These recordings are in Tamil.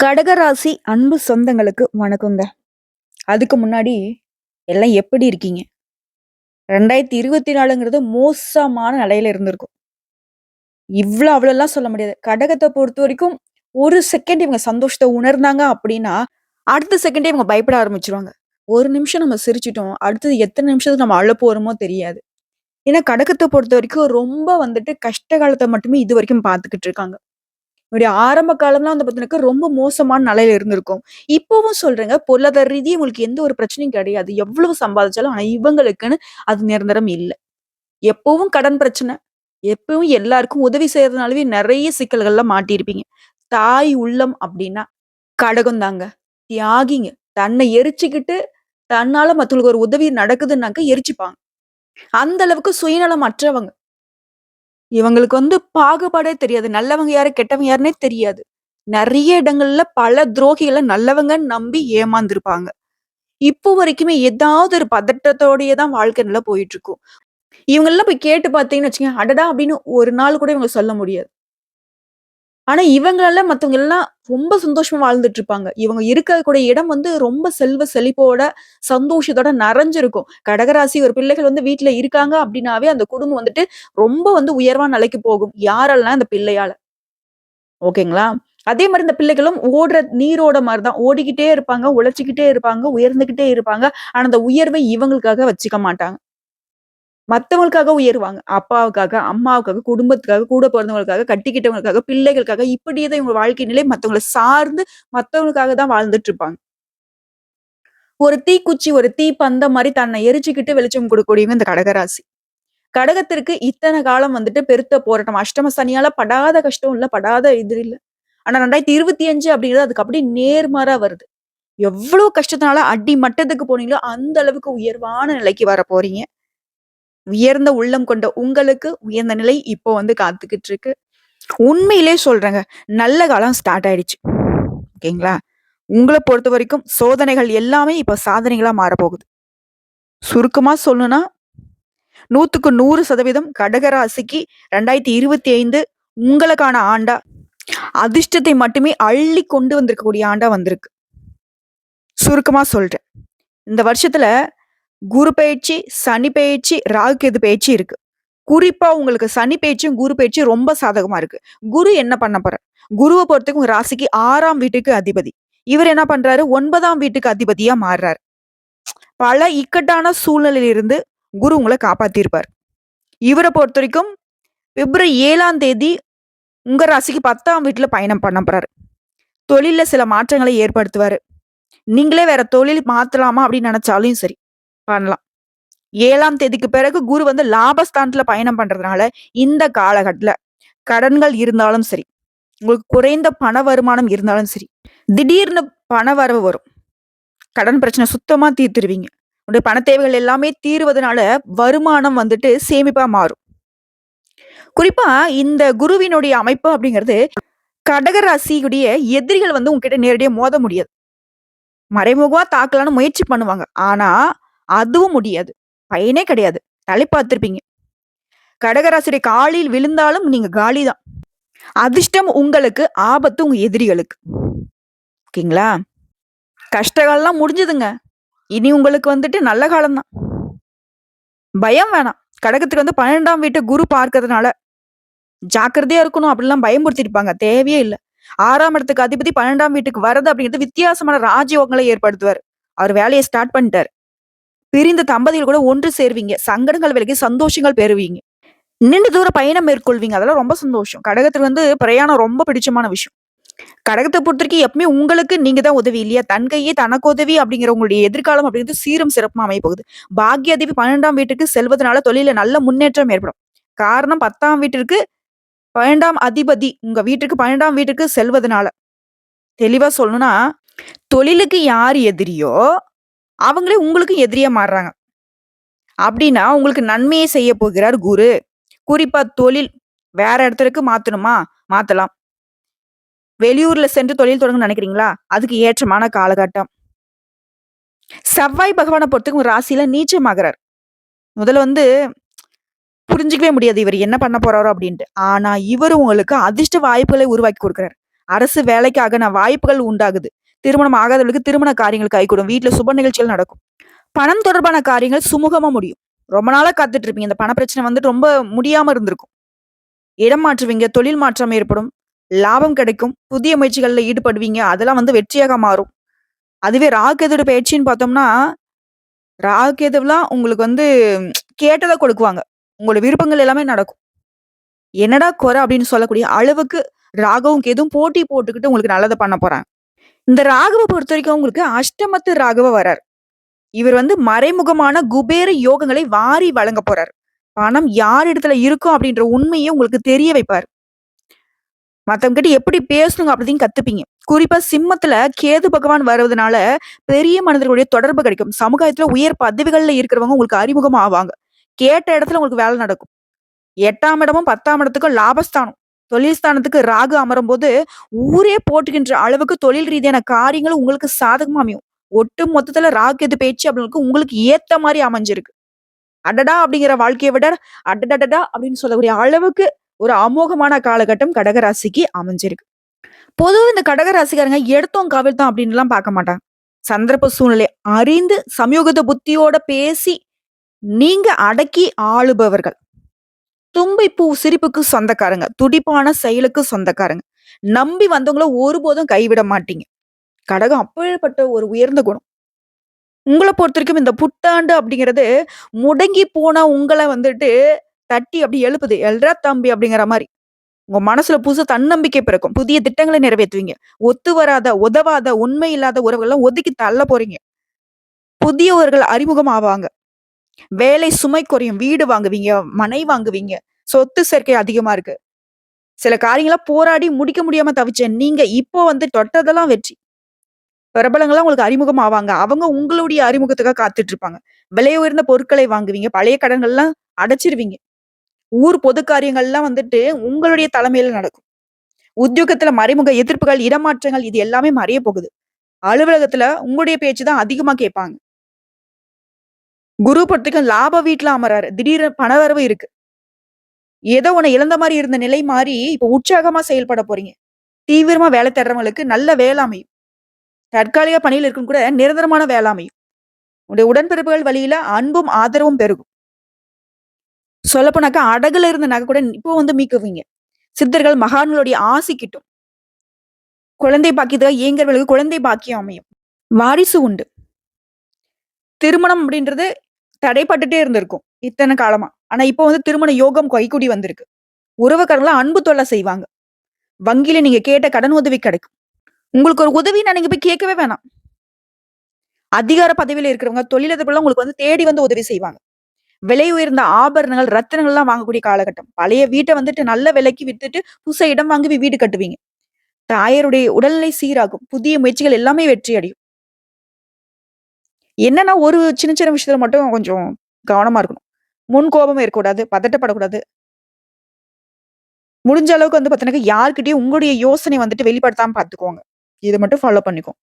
கடகராசி அன்பு சொந்தங்களுக்கு வணக்கங்க. அதுக்கு முன்னாடி எல்லாம் எப்படி இருக்கீங்க? 2024ங்கிறது மோசமான நிலையில இருந்திருக்கும். இவ்ளோ அவ்வளோலாம் சொல்ல முடியாது. கடகத்தை பொறுத்த வரைக்கும் ஒரு செகண்ட் இவங்க சந்தோஷத்தை உணர்ந்தாங்க அப்படின்னா, அடுத்த செகண்டே இவங்க பயப்பட ஆரம்பிச்சிருவாங்க ஒரு நிமிஷம் நம்ம சிரிச்சிட்டோம் அடுத்தது எத்தனை நிமிஷத்துக்கு நம்ம அழ போறோமோ தெரியாது. ஏன்னா கடகத்தை பொறுத்த வரைக்கும் ரொம்ப வந்துட்டு கஷ்ட காலத்தை மட்டுமே இது வரைக்கும் பார்த்துக்கிட்டு இருக்காங்க. இவருடைய ஆரம்ப காலம்லாம் வந்து பார்த்தீங்கன்னாக்கா, ரொம்ப மோசமான நிலையில இருந்திருக்கும். இப்பவும் சொல்றேங்க, பொருளாதார ரீதி உங்களுக்கு எந்த ஒரு பிரச்சனையும் கிடையாது. எவ்வளவு சம்பாதிச்சாலும், ஆனா இவங்களுக்குன்னு அது நிரந்தரம் இல்லை எப்பவும் கடன் பிரச்சனை. எப்பவும் எல்லாருக்கும் உதவி செய்றதுனாலவே நிறைய சிக்கல்கள்ல மாட்டியிருப்பீங்க. தாய் உள்ளம் அப்படின்னா கடகம் தாங்க. தியாகிங்க. தன்னை எரிச்சுக்கிட்டு, தன்னால மத்தவங்களுக்கு ஒரு உதவி நடக்குதுன்னாக்க எரிச்சுப்பாங்க. அந்த அளவுக்கு சுயநலம் அற்றவங்க. இவங்களுக்கு வந்து பாகுபாடே தெரியாது. நல்லவங்க யாரு, கெட்டவங்க யாருன்னே தெரியாது. நிறைய இடங்கள்ல பல துரோகிகளை நல்லவங்கன்னு நம்பி ஏமாந்துருப்பாங்க. இப்போ வரைக்குமே ஏதாவது ஒரு பதட்டத்தோடயே தான் வாழ்க்கை நல்லா போயிட்டுருக்கும். இவங்கெல்லாம் போய் கேட்டு பார்த்தீங்கன்னு வச்சுக்கோங்க அடடா! அப்படின்னு ஒரு நாள் கூட இவங்க சொல்ல முடியாது. ஆனா இவங்களால மத்தவங்க எல்லாம் ரொம்ப சந்தோஷமா வாழ்ந்துட்டு இருப்பாங்க. இவங்க இருக்கக்கூடிய இடம் வந்து ரொம்ப செல்வ செழிப்போட, சந்தோஷத்தோட நிறைஞ்சிருக்கும் கடகராசி ஒரு பிள்ளைகள் வந்து வீட்டுல இருக்காங்க அப்படின்னாவே, அந்த குடும்பம் வந்துட்டு ரொம்ப வந்து உயர்வான நிலைக்கு போகும். யாரெல்லாம் அந்த பிள்ளையால. ஓகேங்களா? அதே மாதிரி இந்த பிள்ளைகளும் ஓடுற நீரோட மாதிரி தான். ஓடிக்கிட்டே இருப்பாங்க, உழைச்சிக்கிட்டே இருப்பாங்க, உயர்ந்துகிட்டே இருப்பாங்க. ஆனா அந்த உயர்வை இவங்களுக்காக வச்சுக்க மாட்டாங்க. மற்றவங்களுக்காக உயருவாங்க. அப்பாவுக்காக, அம்மாவுக்காக, குடும்பத்துக்காக, கூட பிறந்தவங்களுக்காக கட்டிக்கிட்டவங்களுக்காக, பிள்ளைகளுக்காக இப்படியே தான் இவங்க வாழ்க்கை நிலை மற்றவங்களை சார்ந்து மற்றவங்களுக்காக தான் வாழ்ந்துட்டு இருப்பாங்க. ஒரு தீக்குச்சி, ஒரு தீப்பந்தம் மாதிரி தன்னை எரிச்சுக்கிட்டு வெளிச்சம் கொடுக்கக்கூடியவங்க இந்த கடகராசி. கடகத்திற்கு இத்தனை காலம் வந்துட்டு பெருத்த போராட்டம். அஷ்டம சனியால படாத கஷ்டம் இல்ல, படாத இது இல்ல. ஆனா 2025 அப்படிங்கிறது அதுக்கு அப்படியே நேர்மாறா வருது. எவ்வளவு கஷ்டத்தினால அடி மட்டத்துக்கு போனீங்களோ, அந்த அளவுக்கு உயர்வான நிலைக்கு வர போறீங்க. உயர்ந்த உள்ளம் கொண்ட உங்களுக்கு உயர்ந்த நிலை இப்போ வந்து காத்துக்கிட்டு இருக்கு. உண்மையிலே சொல்றேங்க. நல்ல காலம் ஸ்டார்ட் ஆயிடுச்சு. ஓகேங்களா? உங்களை பொறுத்த வரைக்கும் சோதனைகள் எல்லாமே இப்போ சாதனைகளா மாறப்போகுது. சுருக்கமா சொல்லணும்னா, 100க்கு 100% கடகராசிக்கு 2025 உங்களுக்கான ஆண்டா, அதிர்ஷ்டத்தை மட்டுமே அள்ளி கொண்டு வந்திருக்கக்கூடிய ஆண்டா வந்திருக்கு. சுருக்கமா சொல்றேன். இந்த வருஷத்துல குரு பயிற்சி சனி பயிற்சி ராகு கேது பெயர்ச்சி இருக்கு. குறிப்பா உங்களுக்கு சனி பயிற்சியும் குரு பயிற்சியும் ரொம்ப சாதகமா இருக்கு. குரு என்ன பண்ண போற குருவை பொறுத்தவரைக்கும் உங்க ராசிக்கு ஆறாம் வீட்டுக்கு அதிபதி. இவர் என்ன பண்றாரு? ஒன்பதாம் வீட்டுக்கு அதிபதியா மாறுறாரு. பல இக்கட்டான சூழ்நிலையிலிருந்து குரு உங்களை காப்பாத்திருப்பார் இவரை பொறுத்த வரைக்கும் பிப்ரவரி ஏழாம் தேதி உங்க ராசிக்கு பத்தாம் வீட்டுல பயணம் பண்ண போறாரு. தொழில சில மாற்றங்களை ஏற்படுத்துவாரு. நீங்களே வேற தொழில் மாத்தலாமா அப்படின்னு நினைச்சாலும் சரி, பண்ணலாம். ஏழாம் தேதிக்கு பிறகு குரு வந்து லாபஸ்தானத்துல பயணம் பண்றதுனால, இந்த காலகட்டத்துல கடன்கள் இருந்தாலும் சரி, உங்களுக்கு குறைந்த பண வருமானம் இருந்தாலும் சரி, திடீர்னு பண வரவு வரும். கடன் பிரச்சனை சுத்தமா தீர்த்துருவீங்க. உங்களுடைய பண தேவைகள் எல்லாமே தீருவதனால, வருமானம் வந்துட்டு சேமிப்பா மாறும். குறிப்பா இந்த குருவினுடைய அமைப்பு அப்படிங்கிறது, கடகராசியுடைய எதிரிகள் வந்து உங்ககிட்ட நேரடியாக மோத முடியாது. மறைமுகமா தாக்கலான்னு முயற்சி பண்ணுவாங்க. ஆனா, அதுவும் முடியாது. பயனே கிடையாது. தலை பார்த்துருப்பீங்க கடகராசிரியர் காலில் விழுந்தாலும் நீங்க காலி தான். அதிர்ஷ்டம் உங்களுக்கு, ஆபத்து உங்க எதிரிகளுக்கு. ஓகேங்களா? கஷ்ட காலம்லாம் முடிஞ்சுதுங்க. இனி உங்களுக்கு வந்துட்டு நல்ல காலம் தான். பயம் வேணாம். கடகத்துக்கு வந்து பன்னெண்டாம் வீட்டை குரு பார்க்கறதுனால, ஜாக்கிரதையா இருக்கணும் அப்படிலாம் பயமுறுத்திருப்பாங்க. தேவையே இல்லை ஆறாம் இடத்துக்கு அதிபதி 12ஆம் வீட்டுக்கு வரது அப்படிங்கிறது வித்தியாசமான ராஜயோகங்களை ஏற்படுத்துவார் அவர் வேலையை ஸ்டார்ட் பண்ணிட்டார் பிரிந்த தம்பதிகள் கூட ஒன்று சேர்வீங்க. சங்கடங்கள் விலகி சந்தோஷங்கள் பெறுவீங்க. நீண்ட தூர பயணம் மேற்கொள்வீங்க. அதெல்லாம் ரொம்ப சந்தோஷம். கடகத்துக்கு வந்து பிரயாணம் ரொம்ப பிடிச்சமான விஷயம். கடகத்தை பொறுத்த வரைக்கும் எப்பவுமே உங்களுக்கு நீங்க தான் உதவி இல்லையா? தன் கையே தனக்கு உதவி அப்படிங்கிற உங்களுடைய எதிர்காலம் அப்படிங்கிறது சீரும் சிறப்புமா அமையப்போகுது. பாக்கியாதிபதி 12ஆம் வீட்டுக்கு செல்வதனால தொழில நல்ல முன்னேற்றம் ஏற்படும். காரணம் 10ஆம் வீட்டிற்கு 12ஆம் அதிபதி உங்க வீட்டுக்கு 12ஆம் வீட்டுக்கு செல்வதனால. தெளிவா சொல்லணும்னா, தொழிலுக்கு யார் எதிரியோ, அவங்களே உங்களுக்கும் எதிரியா மாறுறாங்க. அப்படின்னா, உங்களுக்கு நன்மையை செய்ய போகிறார் குரு. குறிப்பா தொழில் வேற இடத்துக்கு மாத்தணுமா? மாத்தலாம். வெளியூர்ல சென்று தொழில் தொடங்க நினைக்கிறீங்களா? அதுக்கு ஏற்றமான காலகட்டம். செவ்வாய் பகவானை பொறுத்தவரைக்கும் ராசியில நீச்சமாகிறார் முதல்ல வந்து புரிஞ்சுக்கவே முடியாது இவர் என்ன பண்ண போறாரோ அப்படின்ட்டு. ஆனா, இவர் உங்களுக்கு அதிர்ஷ்ட வாய்ப்புகளை உருவாக்கி கொடுக்குறாரு அரசு வேலைக்காக நான் வாய்ப்புகள் உண்டாகுது. திருமணம் ஆகாதவர்களுக்கு திருமண காரியங்கள் கைகூடும். வீட்டில் சுப நிகழ்ச்சிகள் நடக்கும். பணம் தொடர்பான காரியங்கள் சுமூகமா முடியும். ரொம்ப நாளா காத்துட்டு இருப்பீங்க. இந்த பண பிரச்சனை வந்துட்டு ரொம்ப முடியாம இருந்திருக்கும். இடம் மாற்றுவீங்க, தொழில் மாற்றம் ஏற்படும், லாபம் கிடைக்கும், புதிய முயற்சிகள்ல ஈடுபடுவீங்க. அதெல்லாம் வந்து வெற்றியாக மாறும். அதுவே ராகு கேதுவோட பயிற்சின்னு பார்த்தோம்னா, ராகு உங்களுக்கு வந்து கேட்டதை கொடுக்குவாங்க. உங்களோட விருப்பங்கள் எல்லாமே நடக்கும். என்னடா குறை அப்படின்னு சொல்லக்கூடிய அளவுக்கு ராகவும் கேதும் போட்டி போட்டுக்கிட்டு உங்களுக்கு நல்லதை பண்ண போறாங்க. இந்த ராகவை பொறுத்த வரைக்கும் உங்களுக்கு அஷ்டமத்து ராகவ வரார். இவர் வந்து மறைமுகமான குபேர யோகங்களை வாரி வழங்க போறார். பணம் யார் இடத்துல இருக்கும் அப்படின்ற உண்மையை உங்களுக்கு தெரிய வைப்பார். மத்தவங்க கிட்ட எப்படி பேசணுங்க அப்படின்னு கத்துப்பீங்க. குறிப்பா சிம்மத்துல கேது பகவான் வருவதனால பெரிய மனிதர்களுடைய தொடர்பு கிடைக்கும். சமுதாயத்துல உயர் பதவிகள்ல இருக்கிறவங்க உங்களுக்கு அறிமுகம் ஆவாங்க. கேட்ட இடத்துல உங்களுக்கு வேலை நடக்கும். எட்டாம் இடமும் 10ஆம் இடத்துக்கும் லாபஸ்தானம். தொழில் ஸ்தானத்துக்கு ராகு அமரும்போது, ஊரே போட்டுகின்ற அளவுக்கு தொழில் ரீதியான காரியங்கள் உங்களுக்கு சாதகமா அமையும். ஒட்டு மொத்தத்துல ராகு எது பேச்சு அப்படின்னு உங்களுக்கு ஏத்த மாதிரி அமைஞ்சிருக்கு. அடடா! அப்படிங்கிற வாழ்க்கையை விட, அடடடடா! அப்படின்னு சொல்லக்கூடிய அளவுக்கு ஒரு அமோகமான காலகட்டம் கடகராசிக்கு அமைஞ்சிருக்கு. பொதுவாக இந்த கடகராசிக்காரங்க எடுத்தோம் கவிழ்த்தோம் அப்படின்லாம் பார்க்க மாட்டாங்க. சந்தர்ப்ப சூழ்நிலை அறிந்து சமயோகித புத்தியோட பேசி, நீங்க அடக்கி ஆளுபவர்கள். தும்பைப்பூ சிரிப்புக்கு சொந்தக்காரங்க. துடிப்பான செயலுக்கு சொந்தக்காரங்க. நம்பி வந்தவங்கள ஒருபோதும் கைவிட மாட்டீங்க. கடகம் அப்பேற்பட்ட ஒரு உயர்ந்த குணம். உங்கள பொறுத்தவரைக்கும் இந்த புத்தாண்டு அப்படிங்கிறது, முடங்கி போனா உங்களை வந்துட்டு தட்டி அப்படி எழுப்புது. எல்ரா தம்பி" அப்படிங்கிற மாதிரி உங்க மனசுல புதுசு தன்னம்பிக்கை பிறக்கும். புதிய திட்டங்களை நிறைவேற்றுவீங்க ஒத்து வராத, உதவாத, உண்மை இல்லாத உறவுகள்லாம் ஒதுக்கி தள்ள போறீங்க. புதியவர்கள் அறிமுகம் ஆவாங்க. வேலை சுமை குறையும். வீடு வாங்குவீங்க, மனை வாங்குவீங்க. சொத்து சேர்க்கை அதிகமா இருக்கு. சில காரியங்களா போராடி முடிக்க முடியாம தவிச்சேன் நீங்க, இப்போ வந்து தொட்டதெல்லாம் வெற்றி. பிரபலங்கள்லாம் உங்களுக்கு அறிமுகம் ஆவாங்க. அவங்க உங்களுடைய அறிமுகத்துக்காக காத்துட்டு இருப்பாங்க. விலை உயர்ந்த பொருட்களை வாங்குவீங்க. பழைய கடன்கள்லாம் அடைச்சிருவீங்க. ஊர் பொது காரியங்கள்லாம் வந்துட்டு உங்களுடைய தலைமையில நடக்கும். உத்தியோகத்துல மறைமுக எதிர்ப்புகள், இடமாற்றங்கள் இது எல்லாமே மறைய போகுது. அலுவலகத்துல உங்களுடைய பேச்சு தான் அதிகமா கேட்பாங்க. குரு படத்துக்கும் லாப வீட்ல அமராரு. திடீர்னு பணவரவு இருக்கு. ஏதோ உன்னை இழந்த மாதிரி இருந்த நிலை மாறி, இப்போ உற்சாகமா செயல்பட போறீங்க. தீவிரமா வேலை தேடுறவங்களுக்கு நல்ல வேளாமையும் தற்காலிக பணியில இருக்கும் கூட நிரந்தரமான வேளாமையும் உடைய உடன்பிறப்புகள் வழியில அன்பும், ஆதரவும் பெருகும். சொல்லப்போனாக்கா அடகுல இருந்த நகை கூட இப்போ வந்து மீக்குவீங்க. சித்தர்கள், மகான்களுடைய ஆசி கிட்டும். குழந்தை பாக்கியத்துக்காக ஏங்குறவங்களுக்கு குழந்தை பாக்கியம் அமையும். வாரிசு உண்டு. திருமணம் அப்படின்றது தடைப்பட்டுட்டே இருந்திருக்கும். இத்தனை காலமா. ஆனா இப்போ வந்து திருமண யோகம் கைகூடி வந்திருக்கு. உறவுக்காரங்கலாம் அன்பு தொல்லை செய்வாங்க. வங்கியில நீங்க கேட்ட கடன் உதவி கிடைக்கும். உங்களுக்கு ஒரு உதவி நான் நீங்க போய் கேட்கவே வேணாம். அதிகார பதவியில இருக்கிறவங்க, தொழிலதிபர்லாம் உங்களுக்கு வந்து தேடி வந்து உதவி செய்வாங்க. விலை உயர்ந்த ஆபரணங்கள், ரத்தினங்கள்லாம் வாங்கக்கூடிய காலகட்டம். பழைய வீட்டை வந்துட்டு நல்ல விலைக்கு வித்துட்டு, புதுசா இடம் வாங்கி வீடு கட்டுவீங்க. தாயருடைய உடல்நிலை சீராகும். புதிய முயற்சிகள் எல்லாமே வெற்றி அடையும். என்னன்னா, ஒரு சின்ன சின்ன விஷயத்துல மட்டும் கொஞ்சம் கவனமா இருக்கணும். முன் கோபம் இருக்கக்கூடாது. பதட்டப்படக்கூடாது. முடிஞ்ச அளவுக்கு வந்து பார்த்தீங்கன்னா, யார்கிட்டயும் உங்களுடைய யோசனை வந்துட்டு வெளிப்படுத்தாம பார்த்துக்கோங்க. இதை மட்டும் ஃபாலோ பண்ணிக்கோங்க.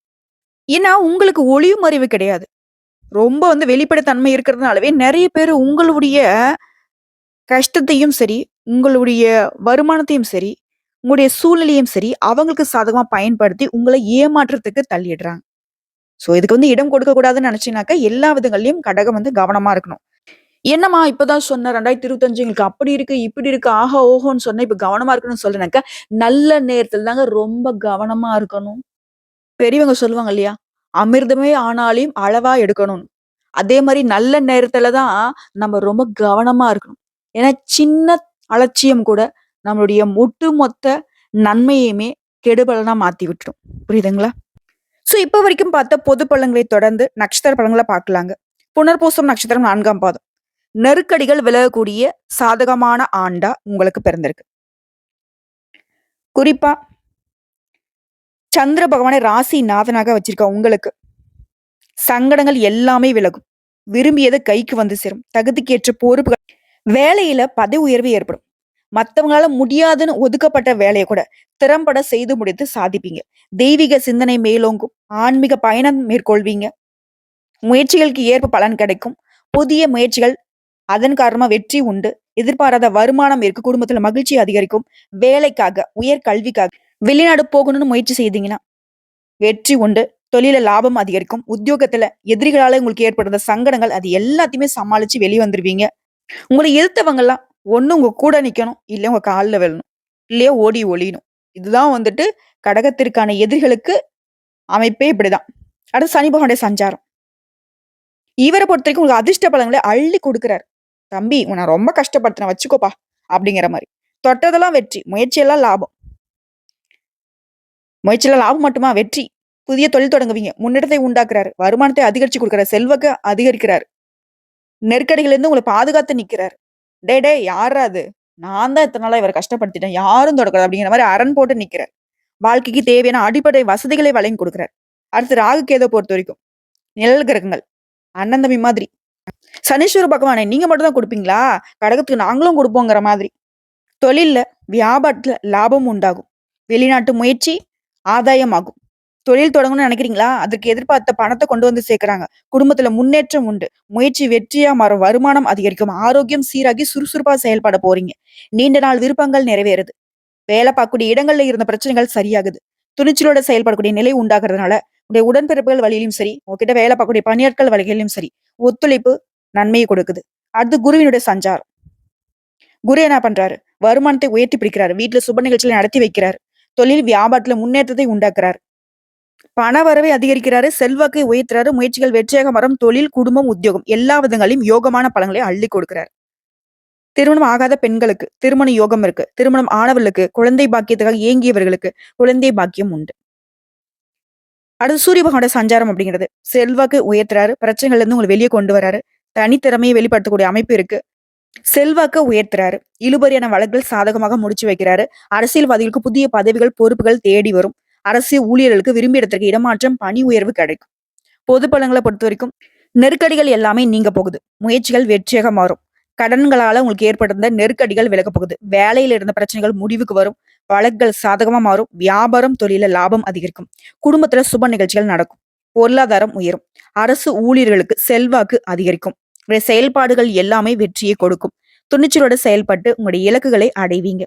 ஏன்னா, உங்களுக்கு ஒளியும் அறிவு கிடையாது. ரொம்ப வந்து வெளிப்படைத்தன்மை இருக்கிறதுனாலவே நிறைய பேர் உங்களுடைய கஷ்டத்தையும் சரி, உங்களுடைய வருமானத்தையும் சரி, உங்களுடைய சூழ்நிலையும் சரி, அவங்களுக்கு சாதகமாக பயன்படுத்தி உங்களை ஏமாற்றத்துக்கு தள்ளிடுறாங்க. ஸோ, இதுக்கு வந்து இடம் கொடுக்க கூடாதுன்னு எல்லா விதங்கள்லையும் கடகம் வந்து கவனமா இருக்கணும். என்னம்மா இப்பதான் சொன்ன 2025 எங்களுக்கு அப்படி இருக்கு, இப்படி இருக்கு, ஆஹா, ஓஹோன்னு சொன்ன இப்ப கவனமா இருக்கணும்னு சொல்றேனாக்கா, நல்ல நேரத்துல தாங்க ரொம்ப கவனமா இருக்கணும். பெரியவங்க சொல்லுவாங்க இல்லையா? "அமிர்தமே ஆனாலும் அளவா எடுக்கணும்னு." அதே மாதிரி நல்ல நேரத்துல தான் நம்ம ரொம்ப கவனமா இருக்கணும். ஏன்னா, சின்ன அலட்சியம் கூட நம்மளுடைய ஒட்டுமொத்த நன்மையுமே கெடுபலனா மாத்தி விட்டுரும். புரியுதுங்களா? ஸோ, இப்போ வரைக்கும் பார்த்த பொது பழங்களை தொடர்ந்து நட்சத்திர பழங்களை பார்க்கலாங்க. புனர்பூசம் நட்சத்திரம் நான்காம் பாதம். நெருக்கடிகள் விலகக்கூடிய சாதகமான ஆண்டா உங்களுக்கு பிறந்திருக்கு. குறிப்பா சந்திர பகவானை ராசி நாதனாக வச்சிருக்க உங்களுக்கு, சங்கடங்கள் எல்லாமே விலகும். விரும்பியதை கைக்கு வந்து சேரும். தகுதிக்கேற்ற பொறுப்புகள் வேலையில பதவி உயர்வு ஏற்படும். மற்றவங்களால முடியாதுன்னு ஒதுக்கப்பட்ட வேலையை கூட திறம்பட செய்து முடித்து சாதிப்பீங்க. தெய்வீக சிந்தனை மேலோங்கும். ஆன்மீக பயணம் மேற்கொள்வீங்க. முயற்சிகளுக்கு ஏற்ப பலன் கிடைக்கும். புதிய முயற்சிகள் அதன் காரணமா வெற்றி உண்டு. எதிர்பாராத வருமானம் இருக்கு. குடும்பத்துல மகிழ்ச்சி அதிகரிக்கும். வேலைக்காக, உயர் கல்விக்காக வெளிநாடு போகணும்னு முயற்சி செய்தீங்கன்னா வெற்றி உண்டு தொழில லாபம் அதிகரிக்கும் உத்தியோகத்துல எதிரிகளால உங்களுக்கு ஏற்படுற சங்கடங்கள் அது எல்லாத்தையுமே சமாளிச்சு வெளியே வந்துருவீங்க உங்களை எதிர்த்தவங்கெல்லாம் ஒன்று உங்கள் கூட நிற்கணும் இல்லை உங்கள் காலில் விழணும் இல்லையோ ஓடி ஒளியணும். இதுதான் வந்துட்டு கடகத்திற்கான எதிரிகளுக்கு அமைப்பே இப்படிதான். அடுத்து சனி பகவானுடைய சஞ்சாரம். இவரை பொறுத்த வரைக்கும் உங்களுக்கு அதிர்ஷ்ட பலங்களை அள்ளி கொடுக்குறாரு. தம்பி உன்னை ரொம்ப கஷ்டப்படுத்தின வச்சுக்கோப்பா அப்படிங்கிற மாதிரி. தொட்டதெல்லாம் வெற்றி முயற்சியெல்லாம் லாபம். முயற்சியெல்லாம் லாபம் மட்டுமா? வெற்றி. புதிய தொழில் தொடங்குவீங்க. முன்னேற்றத்தை உண்டாக்குறாரு. வருமானத்தை அதிகரிச்சு கொடுக்குறாரு. செல்வக்க அதிகரிக்கிறாரு. நெருக்கடிகள்லேருந்து உங்களை பாதுகாத்து நிற்கிறார் டே டே யாரா அது? நான் தான் இத்தனை நாளா இவரை கஷ்டப்படுத்திட்டேன். யாரும் தொடக்கூடாது அப்படிங்கிற மாதிரி அரண் போட்டு நிற்கிறார் வாழ்க்கைக்கு தேவையான அடிப்படை வசதிகளை வழங்கி கொடுக்குறார். அடுத்து ராகு கேதை பொறுத்த வரைக்கும். நிழல் கிரகங்கள். அண்ணன் தம்பி மாதிரி. சனீஸ்வர பகவானே நீங்க மட்டும் தான் கொடுப்பீங்களா? கடகத்துக்கு நாங்களும் கொடுப்போங்கிற மாதிரி. தொழில்ல வியாபாரத்துல லாபம் உண்டாகும். வெளிநாட்டு முயற்சி ஆதாயமாகும். தொழில் தொடங்கணும்னு நினைக்கிறீங்களா? அதுக்கு எதிர்பார்த்த பணத்தை கொண்டு வந்து சேர்க்கிறாங்க. குடும்பத்துல முன்னேற்றம் உண்டு. முயற்சி வெற்றியா மாறும். வருமானம் அதிகரிக்கும். ஆரோக்கியம் சீராகி சுறுசுறுப்பா செயல்பட போறீங்க. நீண்ட நாள் விருப்பங்கள் நிறைவேறுது. வேலை பார்க்கக்கூடிய இடங்கள்ல இருந்த பிரச்சனைகள் சரியாகுது. துணிச்சலோட செயல்படக்கூடிய நிலை உண்டாகிறதுனால உடைய உடன்பிறப்புகள் வழியிலும் சரி உங்ககிட்ட வேலை பார்க்கக்கூடிய பணியாட்கள் வழிகளிலும் சரி ஒத்துழைப்பு நன்மையை கொடுக்குது. அடுத்து குருவினுடைய சஞ்சாரம். குரு என்ன பண்றாரு? வருமானத்தை உயர்த்தி பிடிக்கிறாரு. வீட்டுல சுப நிகழ்ச்சிகளை நடத்தி வைக்கிறார். தொழில் வியாபாரத்துல முன்னேற்றத்தை உண்டாக்குறாரு. பண வரவை அதிகரிக்கிறாரு செல்வாக்கை உயர்த்துறாரு முயற்சிகள் வெற்றியாக மரம் தொழில் குடும்பம் உத்தியோகம் எல்லா விதங்களையும் யோகமான பலன்களை அள்ளி கொடுக்கிறார். திருமணம் ஆகாத பெண்களுக்கு திருமண யோகம் இருக்கு. திருமணம் ஆனவர்களுக்கு குழந்தை பாக்கியத்துக்காக ஏங்கியவர்களுக்கு குழந்தை பாக்கியம் உண்டு. அடுத்து சூரிய பகவானோட சஞ்சாரம் அப்படிங்கிறது. செல்வாக்கு உயர்த்துறாரு. பிரச்சனைகள் இருந்து உங்களை வெளியே கொண்டு வராரு. தனித்திறமையை வெளிப்படுத்தக்கூடிய அமைப்பு இருக்கு. செல்வாக்க உயர்த்துறாரு. இழுபறியான வழக்குகள் சாதகமாக முடிச்சு வைக்கிறாரு. அரசியல்வாதிகளுக்கு புதிய பதவிகள் பொறுப்புகள் தேடி வரும். அரசு ஊழியர்களுக்கு விரும்பிய இடத்திற்கு இடமாற்றம் பணி உயர்வு கிடைக்கும். பொது பலங்களை பொறுத்த வரைக்கும் நெருக்கடிகள் எல்லாமே நீங்க போகுது. முயற்சிகள் வெற்றியாக மாறும். கடன்களால உங்களுக்கு ஏற்பட்டிருந்த நெருக்கடிகள் விலக போகுது. வேலையில இருந்த பிரச்சனைகள் முடிவுக்கு வரும். வழக்குகள் சாதகமா மாறும். வியாபாரம் தொழில லாபம் அதிகரிக்கும். குடும்பத்துல சுப நிகழ்ச்சிகள் நடக்கும். பொருளாதாரம் உயரும். அரசு ஊழியர்களுக்கு செல்வாக்கு அதிகரிக்கும். செயல்பாடுகள் எல்லாமே வெற்றியை கொடுக்கும். துணிச்சலோட செயல்பட்டு உங்களுடைய இலக்குகளை அடைவீங்க.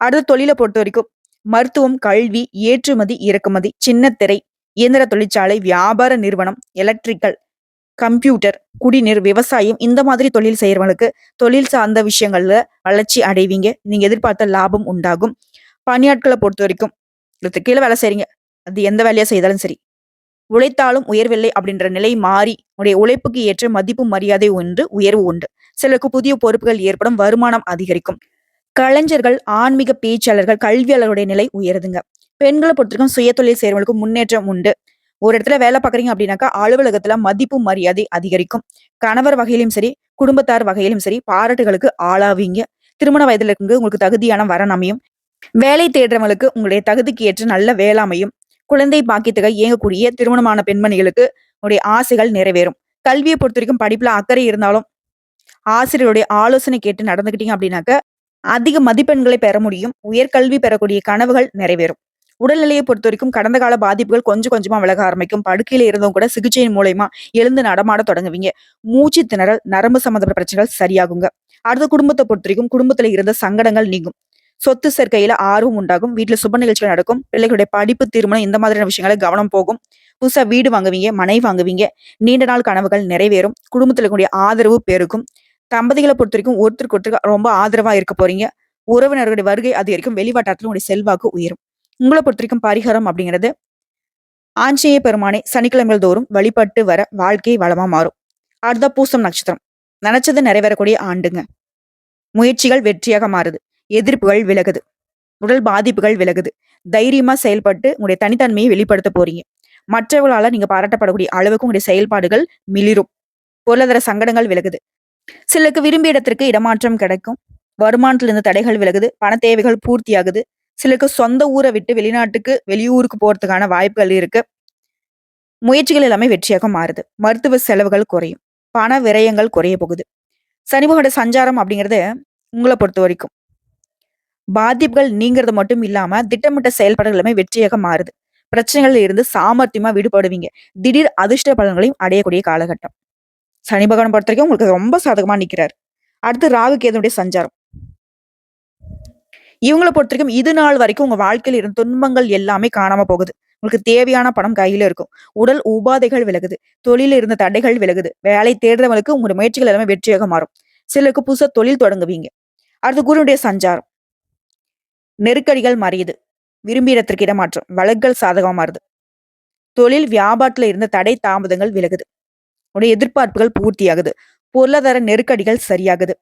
அடுத்த தொழிலை பொறுத்த வரைக்கும் மருத்துவம் கல்வி ஏற்றுமதி இறக்குமதி சின்னத்திரை இயந்திர தொழிற்சாலை வியாபார நிறுவனம் எலக்ட்ரிக்கல் கம்ப்யூட்டர் குடிநீர் விவசாயம் இந்த மாதிரி தொழில் செய்யறவங்களுக்கு தொழில் சார்ந்த விஷயங்கள்ல வளர்ச்சி அடைவீங்க. நீங்க எதிர்பார்த்த லாபம் உண்டாகும். பணியாட்களை பொறுத்த வரைக்கும் கீழே வேலை செய்றீங்க. அது எந்த வேலையா செய்தாலும் சரி. உழைத்தாலும் உயர்வில்லை அப்படின்ற நிலை மாறி உடைய உழைப்புக்கு ஏற்ற மதிப்பு மரியாதை ஒன்று உயர்வு உண்டு. சிலருக்கு புதிய பொறுப்புகள் ஏற்படும் வருமானம் அதிகரிக்கும். கலைஞர்கள் ஆன்மீக பேச்சாளர்கள் கல்வியாளருடைய நிலை உயருதுங்க. பெண்களை பொறுத்திருக்கும் சுயதொழில் செய்யறவங்களுக்கு முன்னேற்றம் உண்டு. ஒரு இடத்துல வேலை பார்க்குறீங்க அப்படின்னாக்கா அலுவலகத்துல மதிப்பு மரியாதை அதிகரிக்கும். கணவர் வகையிலும் சரி குடும்பத்தார் வகையிலும் சரி பாராட்டுகளுக்கு ஆளாவீங்க. திருமண வயதுல இருந்து உங்களுக்கு தகுதியான வரன் அமையும். வேலை தேடுறவங்களுக்கு உங்களுடைய தகுதிக்கு ஏற்ற நல்ல வேளாமையும் குழந்தை பாக்கியத்துக்காக இயங்கக்கூடிய திருமணமான பெண்மணிகளுக்கு உங்களுடைய ஆசைகள் நிறைவேறும். கல்வியை பொறுத்த வரைக்கும் படிப்புல அக்கறை இருந்தாலும் ஆசிரியருடைய ஆலோசனை கேட்டு நடந்துக்கிட்டீங்க அப்படின்னாக்க அதிக மதிப்பெண்களை பெற முடியும். உயர்கல்வி பெறக்கூடிய கனவுகள் நிறைவேறும். உடல்நிலையை பொறுத்த வரைக்கும் கடந்த கால பாதிப்புகள் கொஞ்சம் கொஞ்சமா விலக ஆரம்பிக்கும். படுக்கையில இருந்தவங்க கூட சிகிச்சையின் மூலயமா எழுந்து நடமாட தொடங்குவீங்க. மூச்சு திணறல் நரம்பு சம்பந்தப்பட்ட பிரச்சனைகள் சரியாகுங்க. அடுத்த குடும்பத்தை பொறுத்த வரைக்கும் குடும்பத்துல இருந்த சங்கடங்கள் நீங்கும். சொத்து சேர்க்கையில ஆர்வம் உண்டாகும். வீட்டுல சுப நிகழ்ச்சிகள் நடக்கும். பிள்ளைகளுடைய படிப்பு திருமணம் இந்த மாதிரியான விஷயங்களை கவனம் போகும். புதுசா வீடு வாங்குவீங்க மனை வாங்குவீங்க. நீண்ட நாள் கனவுகள் நிறைவேறும். குடும்பத்துல கூடிய ஆதரவு பெருகும். தம்பதிகளை பொறுத்த வரைக்கும் ஒருத்தருக்கு ஒருத்தருக்கு ரொம்ப ஆதரவா இருக்க போறீங்க. உறவினர்களுடைய வருகை அதிகரிக்கும். வெளிவட்டாரத்தில் உங்களுடைய செல்வாக்கு உயரும். உங்களை பொறுத்த வரைக்கும் பரிகாரம் அப்படிங்கிறது ஆஞ்சநேய பெருமானை சனிக்கிழமைகள் தோறும் வழிபட்டு வர வாழ்க்கை வளமா மாறும். அடுத்த பூசம் நட்சத்திரம். நினைச்சது நிறைவேறக்கூடிய ஆண்டுங்க. முயற்சிகள் வெற்றியாக மாறுது. எதிர்ப்புகள் விலகுது. உடல் பாதிப்புகள் விலகுது. தைரியமா செயல்பட்டு உங்களுடைய தனித்தன்மையை வெளிப்படுத்த போறீங்க. மற்றவர்களால நீங்க பாராட்டப்படக்கூடிய அளவுக்கு உங்களுடைய செயல்பாடுகள் மிளிரும். பொருளாதார சங்கடங்கள் விலகுது. சிலருக்கு விரும்பிய இடத்திற்கு இடமாற்றம் கிடைக்கும். வருமானத்திலிருந்து தடைகள் விலகுது பண தேவைகள் பூர்த்தியாகுது. சிலருக்கு சொந்த ஊரை விட்டு வெளிநாட்டுக்கு வெளியூருக்கு போறதுக்கான வாய்ப்புகள் இருக்கு. முயற்சிகள் எல்லாமே வெற்றியாக மாறுது. மருத்துவ செலவுகள் குறையும். பண விரயங்கள் குறைய போகுது. சனிபகோட சஞ்சாரம் அப்படிங்கிறது உங்களை பொறுத்த வரைக்கும். பாதிப்புகள் நீங்கிறது மட்டும் இல்லாம திட்டமிட்ட செயல்பாடுகள் எல்லாமே வெற்றியாக மாறுது. பிரச்சனைகள்ல இருந்து சாமர்த்தியமா விடுபடுவீங்க. திடீர் அதிர்ஷ்ட பலன்களையும் அடையக்கூடிய காலகட்டம். சனி பகவான் பொறுத்த வரைக்கும் உங்களுக்கு ரொம்ப சாதகமா நிக்கிறார் அடுத்து ராகு கேதனுடைய சஞ்சாரம் பொறுத்த பொறுத்தவரைக்கும் இது நாள் வரைக்கும் உங்க வாழ்க்கையில இருந்த துன்பங்கள் எல்லாமே காணாம போகுது. உங்களுக்கு தேவையான பணம் கையில இருக்கும். உடல் உபாதைகள் விலகுது. தொழில இருந்த தடைகள் விலகுது. வேலை தேடுறவங்களுக்கு உங்க முயற்சிகள் எல்லாமே வெற்றியாக மாறும். சிலருக்கு புதுசா தொழில் தொடங்குவீங்க. அடுத்து குருவுடைய சஞ்சாரம். நெருக்கடிகள் மறையுது. விரும்பிய இடத்திற்கு இடமாற்றம். வழக்குகள் சாதகமா மாறுது. தொழில் வியாபாரத்துல இருந்த தடை தாமதங்கள் விலகுது. உடைய எதிர்பார்ப்புகள் பூர்த்தியாகுது. பொருளாதார நெருக்கடிகள் சரியாகுது.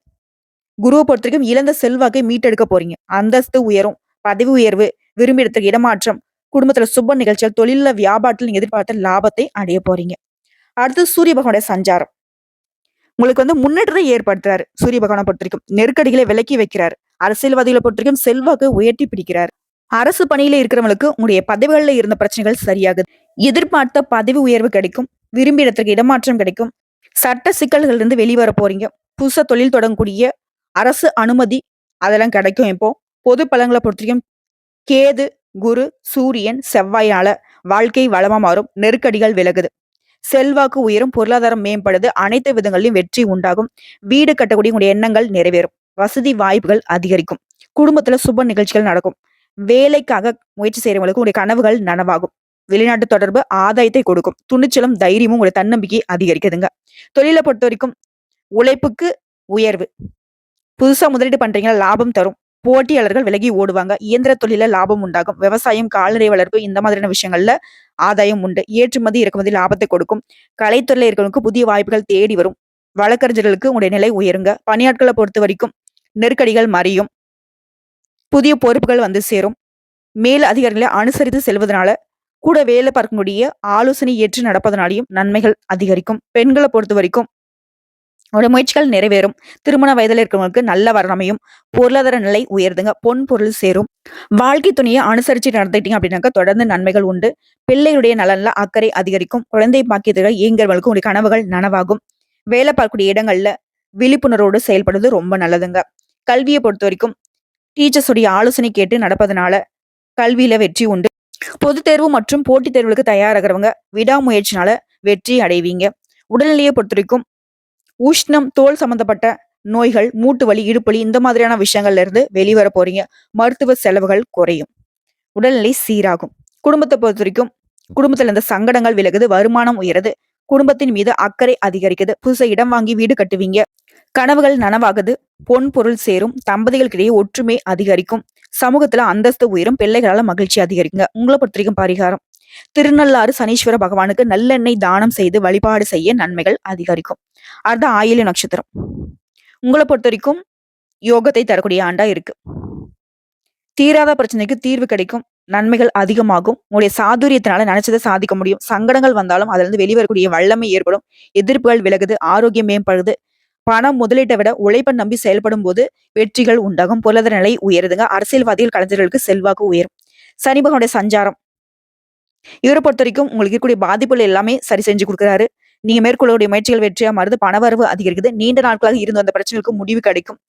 குருவ பொறுத்தவரைக்கும் இழந்த செல்வாக்கை மீட்டெடுக்க போறீங்க. அந்தஸ்து உயரும். பதவி உயர்வு, விரும்பிடத்துக்கு இடமாற்றம், குடும்பத்துல சுப நிகழ்ச்சிகள், தொழில வியாபாரத்தில் நீங்க எதிர்பார்த்த லாபத்தை அடைய போறீங்க. அடுத்து சூரிய பகவானுடைய சஞ்சாரம். உங்களுக்கு வந்து முன்னேற்றத்தை ஏற்படுத்துறாரு. சூரிய பகவான பொறுத்தவரைக்கும். நெருக்கடிகளை விலக்கி வைக்கிறாரு. அரசியல்வாதிகளை பொறுத்தவரைக்கும் செல்வாக்கு உயர்த்தி பிடிக்கிறார். அரசு பணியில இருக்கிறவங்களுக்கு உங்களுடைய பதவிகளில் இருந்த பிரச்சனைகள் சரியாகுது. எதிர்பார்த்த பதவி உயர்வு கிடைக்கும். விரும்பிய இடத்திற்கு இடமாற்றம் கிடைக்கும். சட்ட சிக்கல்கள் இருந்து வெளிவர போறீங்க. புதுசா தொழில் தொடங்கக்கூடிய அரசு அனுமதி அதெல்லாம் கிடைக்கும் இப்போ. பொது பலங்களை பொறுத்தவரைக்கும் கேது, குரு, சூரியன், செவ்வாயால வாழ்க்கை வளமா மாறும். நெருக்கடிகள் விலகுது. செல்வாக்கு உயரும். பொருளாதாரம் மேம்படுது. அனைத்து விதங்களிலும் வெற்றி உண்டாகும். வீடு கட்டக்கூடிய உங்களுடைய எண்ணங்கள் நிறைவேறும். வசதி வாய்ப்புகள் அதிகரிக்கும். குடும்பத்துல சுப நிகழ்ச்சிகள் நடக்கும். வேலைக்காக முயற்சி செய்யறவங்களுக்கு உங்களுடைய கனவுகள் நனவாகும். வெளிநாட்டு தொடர்பு ஆதாயத்தை கொடுக்கும். துணிச்சலும், தைரியமும் உங்களுடைய தன்னம்பிக்கை அதிகரிக்குதுங்க. தொழில பொறுத்தவரைக்கும் உழைப்புக்கு உயர்வு. புதுசா முதலீடு பண்றீங்களா லாபம் தரும். போட்டியாளர்கள் விலகி ஓடுவாங்க. இயந்திர தொழில லாபம் உண்டாகும். விவசாயம், கால்நடை வளர்ப்பு இந்த மாதிரியான விஷயங்கள்ல ஆதாயம் உண்டு. ஏற்றுமதி, இறக்குமதி லாபத்தை கொடுக்கும். கலைத்துறையில இருக்கிறவங்களுக்கு புதிய வாய்ப்புகள் தேடி வரும். வழக்கறிஞர்களுக்கு உங்களுடைய நிலை உயருங்க. பணியாட்கள பொறுத்தவரைக்கும் நெருக்கடிகள் மறியும் புதிய பொறுப்புகள் வந்து சேரும். மேல் அதிகாரிகளை அனுசரித்து செல்வதனால, கூட வேலை பார்க்கக்கூடிய ஆலோசனை ஏற்று நடப்பதனாலையும் நன்மைகள் அதிகரிக்கும். பெண்களை பொறுத்த வரைக்கும் அவருடைய முயற்சிகள் நிறைவேறும். திருமண வயதில் இருக்கிறவங்களுக்கு நல்ல வரணமையும் பொருளாதார நிலை உயருதுங்க. பொன் பொருள் சேரும். வாழ்க்கை துணியை அனுசரிச்சு நடந்துக்கிட்டீங்க அப்படின்னாக்கா தொடர்ந்து நன்மைகள் உண்டு. பிள்ளையுடைய நலன்ல அக்கறை அதிகரிக்கும். குழந்தை பாக்கியத்துகள் ஏங்குறவங்களுக்கு உங்களுடைய கனவுகள் நனவாகும். வேலை பார்க்கக்கூடிய இடங்கள்ல விழிப்புணர்வோடு செயல்படுவது ரொம்ப நல்லதுங்க. கல்வியை பொறுத்த வரைக்கும் டீச்சர்ஸுடைய ஆலோசனை கேட்டு நடப்பதனால கல்வியில வெற்றி உண்டு. பொது தேர்வு மற்றும் போட்டித் தேர்வுகளுக்கு தயாராகிறவங்க விடாமுயற்சினால வெற்றி அடைவீங்க. உடல்நிலையை பொறுத்தவரைக்கும் உஷ்ணம், தோல் சம்பந்தப்பட்ட நோய்கள், மூட்டு வலி, இடுப்பு வலி இந்த மாதிரியான விஷயங்கள்ல இருந்து வெளிவர போறீங்க. மருத்துவ செலவுகள் குறையும். உடல்நிலை சீராகும். குடும்பத்தை பொறுத்தவரைக்கும் குடும்பத்துல இருந்த சங்கடங்கள் விலகுது. வருமானம் உயருது. குடும்பத்தின் மீது அக்கறை அதிகரிக்குது. புதுசா இடம் வாங்கி வீடு கட்டுவீங்க. கனவுகள் நனவாகுது. பொன் பொருள் சேரும். தம்பதிகளுக்கிடையே ஒற்றுமை அதிகரிக்கும். சமூகத்துல அந்தஸ்து உயரும். பிள்ளைகளால மகிழ்ச்சி அதிகரிக்குங்க. பொறுத்த வரைக்கும் பரிகாரம் திருநள்ளாறு சனீஸ்வர பகவானுக்கு நல்லெண்ணெய் தானம் செய்து வழிபாடு செய்ய நன்மைகள் அதிகரிக்கும். அடுத்த ஆயில்ய நட்சத்திரம். உங்கள பொறுத்தவரைக்கும் யோகத்தை தரக்கூடிய ஆண்டா இருக்கு. தீராத பிரச்சனைக்கு தீர்வு கிடைக்கும். நன்மைகள் அதிகமாகும். உங்களுடைய சாதுரியத்தினால நினைச்சதை சாதிக்க முடியும். சங்கடங்கள் வந்தாலும் அதுல இருந்து வெளிவரக்கூடிய வல்லமை ஏற்படும். எதிர்ப்புகள் விலகுது. ஆரோக்கியம் மேம்படுது. பணம் முதலீட்டை விட உழைப்பை நம்பி செயல்படும்போது வெற்றிகள் உண்டாகும். பொருளாதார நிலை உயருதுங்க. அரசியல்வாதிகள், கலைஞர்களுக்கு செல்வாக்கு உயரும். சனி பகவானுடைய சஞ்சாரம். பொறுத்த வரைக்கும் உங்களுக்கு இருக்கக்கூடிய பாதிப்புகள் எல்லாமே சரி செஞ்சு கொடுக்குறாரு நீங்க மேற்கொள்ளக்கூடிய முயற்சிகள் வெற்றியா மாறுது. பணவரவு அதிகரிக்குது. நீண்ட நாட்களாக இருந்து வந்த பிரச்சனைகளுக்கு முடிவு கிடைக்கும்.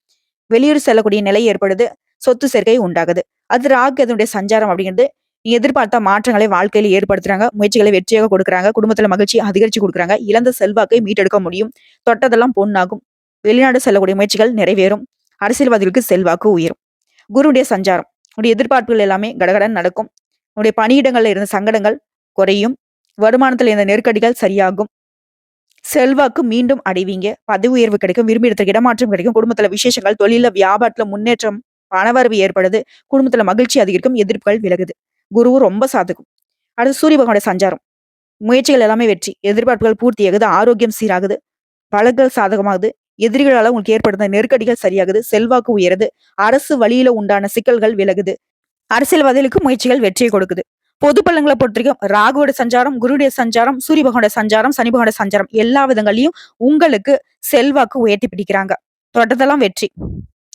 வெளியூர் செல்லக்கூடிய நிலை ஏற்படுது. சொத்து சேர்க்கை உண்டாகுது. அது ராகு அதனுடைய சஞ்சாரம் அப்படிங்கிறது நீ எதிர்பார்த்த மாற்றங்களை வாழ்க்கையில ஏற்படுத்துறாங்க. முயற்சிகளை வெற்றியாக கொடுக்குறாங்க. குடும்பத்துல மகிழ்ச்சி அதிகரிச்சு கொடுக்குறாங்க இழந்த செல்வாக்கை மீட்டெடுக்க முடியும். தொட்டதெல்லாம் பொண்ணாகும் வெளிநாடு செல்லக்கூடிய முயற்சிகள் நிறைவேறும். அரசியல்வாதிகளுக்கு செல்வாக்கு உயரும். குருவுடைய சஞ்சாரம். உடைய எதிர்பார்ப்புகள் எல்லாமே கடகடன் நடக்கும். உடைய பணியிடங்கள்ல இருந்த சங்கடங்கள் குறையும். வருமானத்தில் இருந்த நெருக்கடிகள் சரியாகும். செல்வாக்கு மீண்டும் அடைவீங்க. பதவி உயர்வு கிடைக்கும். விரும்பி இடத்துக்கு இடமாற்றம் கிடைக்கும். குடும்பத்துல விசேஷங்கள், தொழில வியாபாரத்துல முன்னேற்றம், பணவரவு ஏற்படுது. குடும்பத்துல மகிழ்ச்சி அதிகரிக்கும். எதிர்ப்புகள் விலகுது. குருவும் ரொம்ப சாதகம். அடுத்து சூரிய பகவானுடைய சஞ்சாரம். முயற்சிகள் எல்லாமே வெற்றி. எதிர்பார்ப்புகள் பூர்த்தியாகுது. ஆரோக்கியம் சீராகுது. பழங்கள் சாதகமாகுது. எதிரிகளால் உங்களுக்கு ஏற்படுத்த நெருக்கடிகள் சரியாகுது. செல்வாக்கு உயருது. அரசு வழியில உண்டான சிக்கல்கள் விலகுது. அரசியல்வாதிகளுக்கு முயற்சிகள் வெற்றியை கொடுக்குது. பொது பள்ளங்களை பொறுத்தவரைக்கும் ராகுவோட சஞ்சாரம், குருடைய சஞ்சாரம், சூரிய பகவானுடைய சஞ்சாரம், சனி பகவானுடைய சஞ்சாரம் எல்லா விதங்களையும் உங்களுக்கு செல்வாக்கு உயர்த்தி பிடிக்கிறாங்க. தொடர்ந்தெல்லாம் வெற்றி.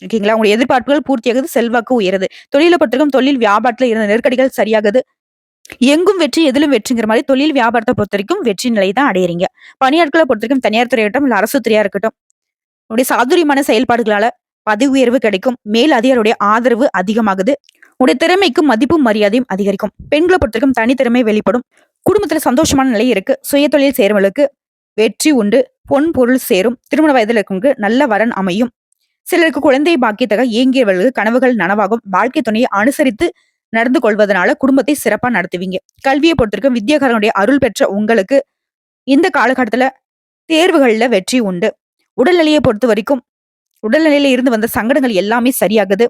ஓகேங்களா? உங்களுடைய எதிர்பார்ப்புகள் பூர்த்தியாகுது. செல்வாக்கு உயருது. தொழில பொறுத்தவரைக்கும் தொழில் வியாபாரத்துல இருந்த நெருக்கடிகள் சரியாகுது. எங்கும் வெற்றி எதிலும் வெற்றிங்கிற மாதிரி தொழில் வியாபாரத்த பொறுத்தவரைக்கும் வெற்றி நிலை தான் அடையிறீங்க பணியாட்களை பொறுத்த பொறுத்தவரைக்கும் தனியார் துறையாகட்டும் இல்லை அரசு துறையா இருக்கட்டும். உடைய சாதுரியமான செயல்பாடுகளால பதவி உயர்வு கிடைக்கும். மேல் அதிகாரியுடைய ஆதரவு அதிகமாகுது. உடைய திறமைக்கும் மதிப்பும் மரியாதையும் அதிகரிக்கும். பெண்களை பொறுத்தவரைக்கும் தனித்திறமை வெளிப்படும். குடும்பத்துல சந்தோஷமான நிலை இருக்கு. சுயதொழில் செய்றவங்களுக்கு வெற்றி உண்டு. பொன் பொருள் சேரும். திருமண வயதில் இருக்கவங்க நல்ல வரன் அமையும். சிலருக்கு குழந்தை பாக்கியத்தக இயங்கியவர்களுக்கு கனவுகள் நனவாகும் வாழ்க்கை துணையை அனுசரித்து நடந்து கொள்வதனால குடும்பத்தை சிறப்பா நடத்துவீங்க கல்வியை பொறுத்திருக்கும் வித்யாகாரனுடைய அருள் பெற்ற உங்களுக்கு இந்த காலகட்டத்துல தேர்வுகள்ல வெற்றி உண்டு உடல்நிலையை பொறுத்த வரைக்கும் உடல்நிலையில இருந்து வந்த சங்கடங்கள் எல்லாமே சரியாகுது.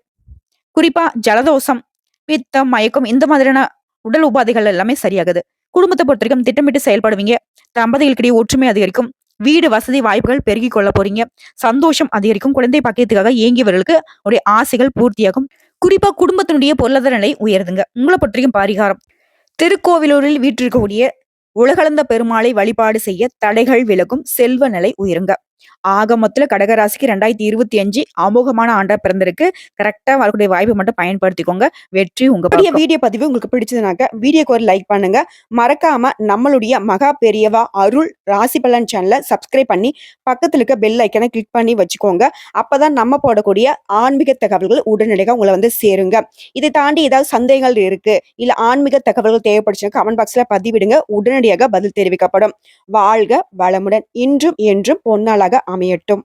குறிப்பா ஜலதோஷம் பித்தம் மயக்கம் இந்த மாதிரியான உடல் உபாதைகள் எல்லாமே சரியாகுது. குடும்பத்தை பொறுத்த வரைக்கும் திட்டமிட்டு செயல்படுவீங்க. தம்பதிகளுக்கிடையே ஒற்றுமை அதிகரிக்கும். வீடு வசதி வாய்ப்புகள் பெருகி கொள்ள போறீங்க. சந்தோஷம் அதிகரிக்கும். குழந்தை பாக்கியத்துக்காக இயங்கியவர்களுக்கு உடைய ஆசைகள் பூர்த்தியாகும். குறிப்பா குடும்பத்தினுடைய பொருளாதார நிலை உயருதுங்க. உங்களை பொறுத்த பரிகாரம். திருக்கோவிலூரில் வீற்றிருக்கக்கூடிய உலகளந்த பெருமாளை வழிபாடு செய்ய தடைகள் விலகும் செல்வ நிலை உயருங்க. ஆக மொத்தத்துல கடகராசிக்கு ரெண்டாயிரத்தி இருபத்தி அஞ்சு அமோகமான ஆண்டா பிறந்திருக்கு. கரெக்டா வரக்கூடிய வாய்ப்பை மட்டும் பயன்படுத்திக்கோங்க. வெற்றி உங்க. வீடியோ பதிவு உங்களுக்கு பிடிச்சதுனாக்க வீடியோக்கு ஒரு லைக் பண்ணுங்க. மறக்காம நம்மளுடைய மகா பெரியவா அருள் ராசி பலன் சேனலை சப்ஸ்கிரைப் பண்ணி பக்கத்துல இருக்க பெல் ஐக்கனை கிளிக் பண்ணி வச்சுக்கோங்க. அப்பதான் நம்ம போடக்கூடிய ஆன்மீக தகவல்கள் உடனடியாக உங்களை வந்து சேருங்க. இதை தாண்டி ஏதாவது சந்தேகங்கள் இருக்கு இல்ல ஆன்மீக தகவல்கள் தேவைப்படுச்சுன்னா கமெண்ட் பாக்ஸ்ல பதிவிடுங்க. உடனடியாக பதில் தெரிவிக்கப்படும். வாழ்க வளமுடன். இன்றும் என்றும் பொன்னாளாக அமையட்டும்.